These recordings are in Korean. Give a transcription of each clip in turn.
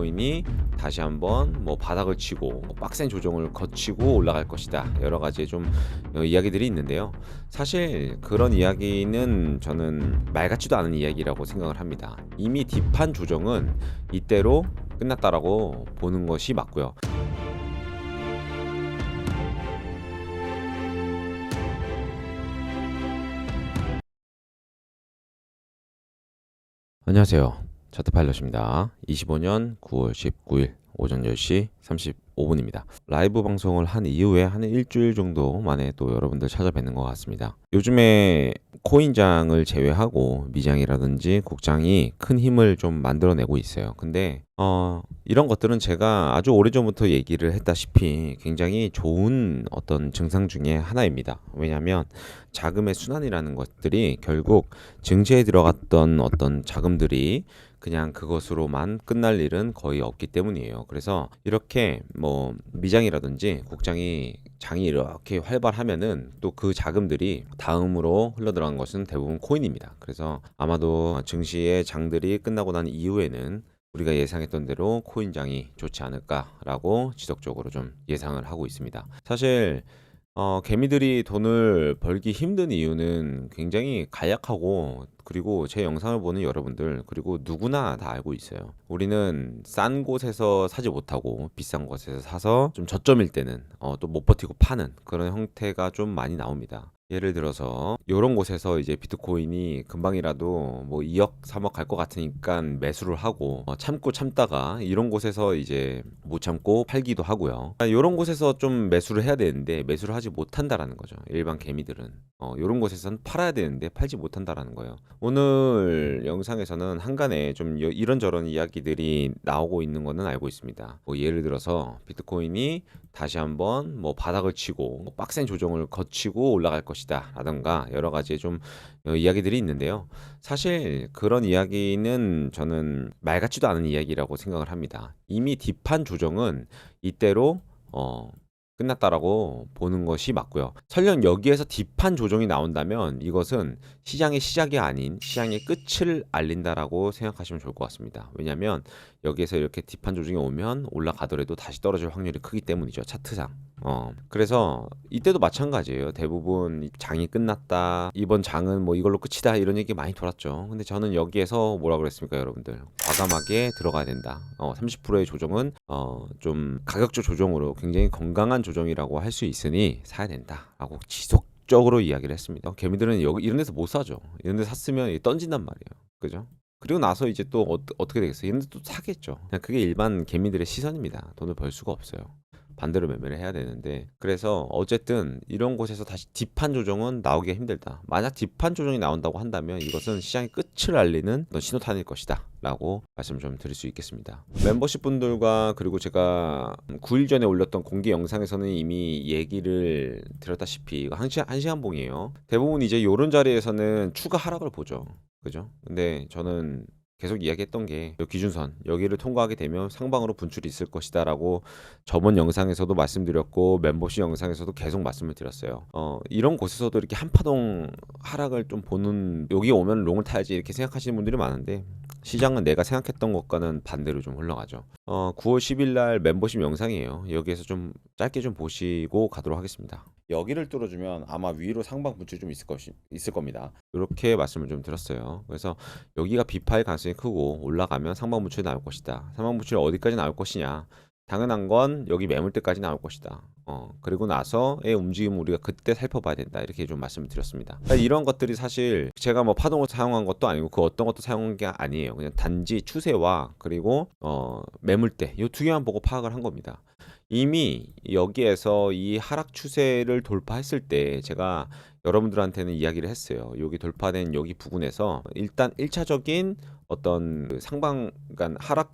비트코인이 다시 한번 뭐 바닥을 치고 뭐 빡센 조정을 거치고 올라갈 것이다. 여러 가지 좀 어, 이야기들이 있는데요. 사실 그런 이야기는 저는 말 같지도 않은 이야기라고 생각을 합니다. 이미 딥한 조정은 이때로 끝났다라고 보는 것이 맞고요. 안녕하세요. 차트 파일럿입니다. 25년 9월 19일 오전 10시 35분입니다. 라이브 방송을 한 이후에 한 일주일 정도 만에 또 여러분들 찾아뵙는 것 같습니다. 요즘에 코인장을 제외하고 미장이라든지 국장이 큰 힘을 좀 만들어내고 있어요. 근데 어, 이런 것들은 제가 아주 오래전부터 얘기를 했다시피 굉장히 좋은 어떤 증상 중에 하나입니다. 왜냐하면 자금의 순환이라는 것들이 결국 증시에 들어갔던 어떤 자금들이 그냥 그것으로만 끝날 일은 거의 없기 때문이에요. 그래서 이렇게 뭐 미장이라든지 국장이 장이 이렇게 활발하면은 또 그 자금들이 다음으로 흘러들어간 것은 대부분 코인입니다. 그래서 아마도 증시의 장들이 끝나고 난 이후에는 우리가 예상했던 대로 코인장이 좋지 않을까라고 지속적으로 좀 예상을 하고 있습니다. 사실 어, 개미들이 돈을 벌기 힘든 이유는 굉장히 간략하고 그리고 제 영상을 보는 여러분들 그리고 누구나 다 알고 있어요. 우리는 싼 곳에서 사지 못하고 비싼 곳에서 사서 좀 저점일 때는 어, 또 못 버티고 파는 그런 형태가 좀 많이 나옵니다. 예를 들어서 이런 곳에서 이제 비트코인이 금방이라도 뭐 2억 3억 갈 것 같으니까 매수를 하고 어, 참고 참다가 이런 곳에서 이제 못 참고 팔기도 하고요. 이런 곳에서 좀 매수를 해야 되는데 매수를 하지 못한다라는 거죠. 일반 개미들은 어, 이런 곳에서는 팔아야 되는데 팔지 못한다라는 거예요. 오늘 영상에서는 한간에 좀 여- 이런저런 이야기들이 나오고 있는 거는 알고 있습니다. 뭐 예를 들어서 비트코인이 다시 한번 뭐 바닥을 치고 뭐 빡센 조정을 거치고 올라갈 것이 다 라던가 여러 가지 좀 어, 이야기들이 있는데요. 사실 그런 이야기는 저는 말 같지도 않은 이야기라고 생각을 합니다. 이미 딥한 조정은 이때로 어 끝났다라고 보는 것이 맞고요. 설령 여기에서 딥한 조정이 나온다면 이것은 시장의 시작이 아닌 시장의 끝을 알린다라고 생각하시면 좋을 것 같습니다. 왜냐하면 여기에서 이렇게 딥한 조정이 오면 올라가더라도 다시 떨어질 확률이 크기 때문이죠. 차트상. 어. 그래서 이때도 마찬가지예요. 대부분 장이 끝났다. 이번 장은 뭐 이걸로 끝이다. 이런 얘기 많이 돌았죠. 근데 저는 여기에서 뭐라 그랬습니까, 여러분들? 과감하게 들어가야 된다. 어, 30%의 조정은 어, 좀 가격적 조정으로 굉장히 건강한 조정이라고 할 수 있으니 사야 된다라고 지속 적으로 이야기를 했습니다. 어, 개미들은 여기 이런 데서 못 사죠. 이런 데 샀으면 던진단 말이에요. 그죠? 그리고 나서 이제 또 어, 어떻게 되겠어요? 데또 사겠죠. 그냥 그게 일반 개미들의 시선입니다. 돈을 벌 수가 없어요. 반대로 매매를 해야 되는데 그래서 어쨌든 이런 곳에서 다시 딥한 조정은 나오기가 힘들다. 만약 딥한 조정이 나온다고 한다면 이것은 시장의 끝을 알리는 신호탄일 것이다. 라고 말씀 좀 드릴 수 있겠습니다. 멤버십 분들과 그리고 제가 9일 전에 올렸던 공개 영상에서는 이미 얘기를 드렸다시피 이거 한 시간, 한 시간 봉이에요. 대부분 이제 요런 자리에서는 추가 하락을 보죠. 그죠? 근데 저는 계속 이야기했던 게요 기준선 여기를 통과하게 되면 상방으로 분출이 있을 것이다 라고 저번 영상에서도 말씀드렸고 멤버십 영상에서도 계속 말씀을 드렸어요. 어, 이런 곳에서도 이렇게 한파동 하락을 좀 보는 여기 오면 롱을 타야지 이렇게 생각하시는 분들이 많은데 시장은 내가 생각했던 것과는 반대로 좀 흘러가죠. 어, 9월 10일 날 멤버십 영상이에요. 여기에서 좀 짧게 좀 보시고 가도록 하겠습니다. 여기를 뚫어주면 아마 위로 상방 분출이 좀 있을 것이 있을 겁니다. 이렇게 말씀을 좀 드렸어요. 그래서 여기가 비파일 가능성이 크고 올라가면 상방 분출이 나올 것이다. 상방 분출이 어디까지 나올 것이냐? 당연한 건 여기 매물대까지 나올 것이다. 어, 그리고 나서의 움직임을 우리가 그때 살펴봐야 된다. 이렇게 좀 말씀을 드렸습니다. 그러니까 이런 것들이 사실 제가 뭐 파동을 사용한 것도 아니고 그 어떤 것도 사용한 게 아니에요. 그냥 단지 추세와 그리고 어, 매물대 이 두 개만 보고 파악을 한 겁니다. 이미 여기에서 이 하락 추세를 돌파했을 때 제가 여러분들한테는 이야기를 했어요. 여기 돌파된 여기 부근에서 일단 1차적인 어떤 그 상방 간 하락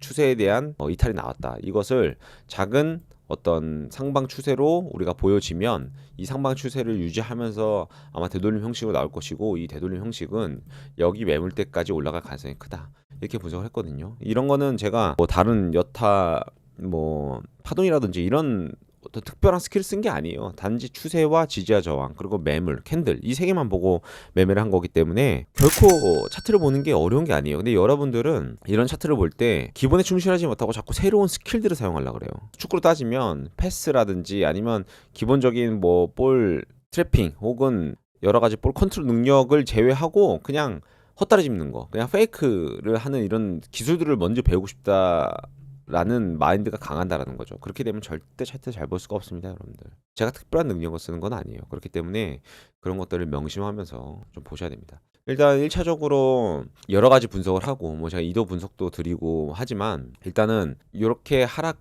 추세에 대한 어, 이탈이 나왔다. 이것을 작은 어떤 상방 추세로 우리가 보여지면 이 상방 추세를 유지하면서 아마 되돌림 형식으로 나올 것이고 이 되돌림 형식은 여기 매물대까지 올라갈 가능성이 크다. 이렇게 분석을 했거든요. 이런 거는 제가 뭐 다른 여타 뭐 파동이라든지 이런 더 특별한 스킬을 쓴 게 아니에요. 단지 추세와 지지와 저항 그리고 매물, 캔들 이 세 개만 보고 매매를 한 거기 때문에 결코 차트를 보는 게 어려운 게 아니에요. 근데 여러분들은 이런 차트를 볼 때 기본에 충실하지 못하고 자꾸 새로운 스킬들을 사용하려고 그래요. 축구로 따지면 패스라든지 아니면 기본적인 뭐 볼 트래핑 혹은 여러 가지 볼 컨트롤 능력을 제외하고 그냥 헛다리 짚는 거, 그냥 페이크를 하는 이런 기술들을 먼저 배우고 싶다 라는 마인드가 강한다라는 거죠. 그렇게 되면 절대 차트 잘 볼 수가 없습니다, 여러분들. 제가 특별한 능력을 쓰는 건 아니에요. 그렇기 때문에 그런 것들을 명심하면서 좀 보셔야 됩니다. 일단 1차적으로 여러 가지 분석을 하고 뭐 제가 이도 분석도 드리고 하지만 일단은 이렇게 하락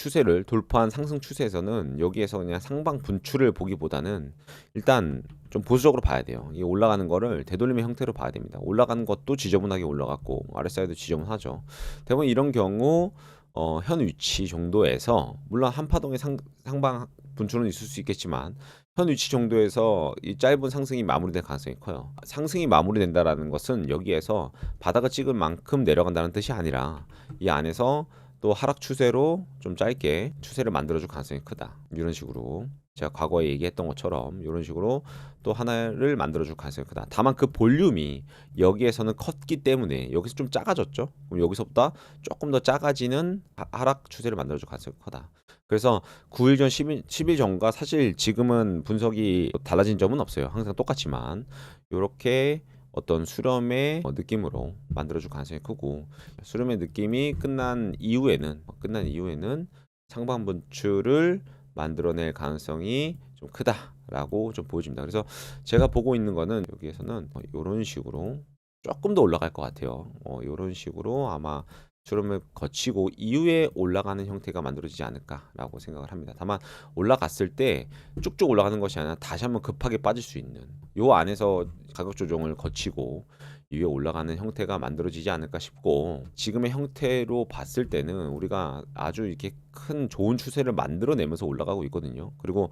추세를 돌파한 상승 추세에서는 여기에서 그냥 상방 분출을 보기보다는 일단 좀 보수적으로 봐야 돼요. 이 올라가는 거를 되돌림의 형태로 봐야 됩니다. 올라가는 것도 지저분하게 올라갔고 아랫사이도 지저분하죠. 대부분 이런 경우 어, 현 위치 정도에서 물론 한파동의 상, 상방 분출은 있을 수 있겠지만 현 위치 정도에서 이 짧은 상승이 마무리될 가능성이 커요. 상승이 마무리된다라는 것은 여기에서 바닥을 찍을 만큼 내려간다는 뜻이 아니라 이 안에서 또 하락 추세로 좀 짧게 추세를 만들어줄 가능성이 크다. 이런 식으로 제가 과거에 얘기했던 것처럼 이런 식으로 또 하나를 만들어줄 가능성이 크다. 다만 그 볼륨이 여기에서는 컸기 때문에 여기서 좀 작아졌죠. 그럼 여기서보다 조금 더 작아지는 하- 하락 추세를 만들어줄 가능성이 크다. 그래서 9일 전, 10일, 10일 전과 사실 지금은 분석이 달라진 점은 없어요. 항상 똑같지만 이렇게 어떤 수렴의 어, 느낌으로 만들어줄 가능성이 크고 수렴의 느낌이 끝난 이후에는 어, 끝난 이후에는 상방 분출을 만들어낼 가능성이 좀 크다라고 좀 보여집니다. 그래서 제가 보고 있는 거는 여기에서는 이런 식으로 조금 더 올라갈 것 같아요. 어, 이런 식으로 아마 수렴을 거치고 이후에 올라가는 형태가 만들어지지 않을까라고 생각을 합니다. 다만 올라갔을 때 쭉쭉 올라가는 것이 아니라 다시 한번 급하게 빠질 수 있는 요 안에서 가격 조정을 거치고 이후에 올라가는 형태가 만들어지지 않을까 싶고 지금의 형태로 봤을 때는 우리가 아주 이렇게 큰 좋은 추세를 만들어내면서 올라가고 있거든요. 그리고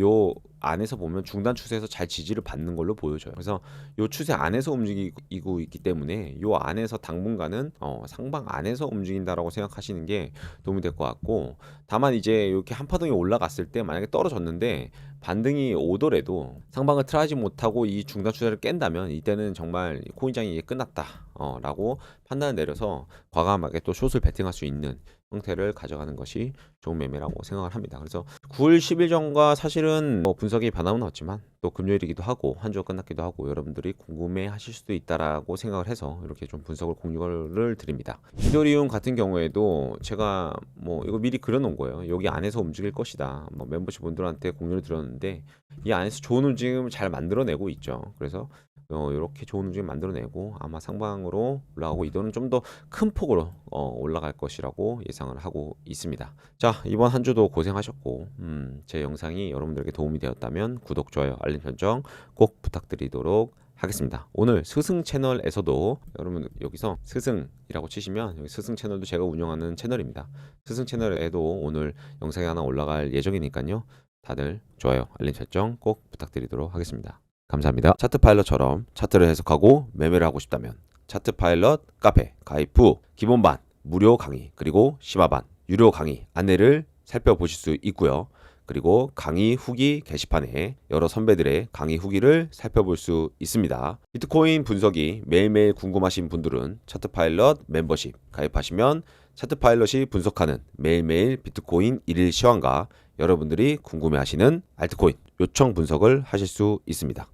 요 안에서 보면 중단 추세에서 잘 지지를 받는 걸로 보여져요. 그래서 요 추세 안에서 움직이고 있기 때문에 요 안에서 당분간은 어, 상방 안에서 움직인다라고 생각하시는 게 도움이 될 것 같고 다만 이제 이렇게 한파동이 올라갔을 때 만약에 떨어졌는데 반등이 오더라도 상방을 트라이지 못하고 이 중단 추세를 깬다면 이때는 정말 코인장이 이게 끝났다 어, 라고 판단을 내려서 과감하게 또 숏을 베팅할 수 있는 형태를 가져가는 것이 좋은 매매라고 생각을 합니다. 그래서 9월 10일 전과 사실은 뭐 분석이 변함은 없지만 또 금요일이기도 하고 한 주가 끝났기도 하고 여러분들이 궁금해 하실 수도 있다라고 생각을 해서 이렇게 좀 분석을 공유를 드립니다. 이더리움 같은 경우에도 제가 뭐 이거 미리 그려놓은 거예요. 여기 안에서 움직일 것이다. 뭐 멤버십 분들한테 공유를 드렸는데 이 안에서 좋은 움직임을 잘 만들어내고 있죠. 그래서 어, 이렇게 좋은 움직임 만들어내고 아마 상방으로 올라가고 이도는 좀 더 큰 폭으로 어, 올라갈 것이라고 예상을 하고 있습니다. 자 이번 한 주도 고생하셨고 음, 제 영상이 여러분들에게 도움이 되었다면 구독, 좋아요, 알림 설정 꼭 부탁드리도록 하겠습니다. 오늘 스승 채널에서도 여러분 여기서 스승이라고 치시면 여기 스승 채널도 제가 운영하는 채널입니다. 스승 채널에도 오늘 영상이 하나 올라갈 예정이니까요. 다들 좋아요, 알림 설정 꼭 부탁드리도록 하겠습니다. 감사합니다. 차트 파일럿처럼 차트를 해석하고 매매를 하고 싶다면 차트 파일럿 카페 가입 후 기본반 무료 강의 그리고 심화반 유료 강의 안내를 살펴보실 수 있고요. 그리고 강의 후기 게시판에 여러 선배들의 강의 후기를 살펴볼 수 있습니다. 비트코인 분석이 매일매일 궁금하신 분들은 차트 파일럿 멤버십 가입하시면 차트 파일럿이 분석하는 매일매일 비트코인 일일 시황과 여러분들이 궁금해하시는 알트코인 요청 분석을 하실 수 있습니다.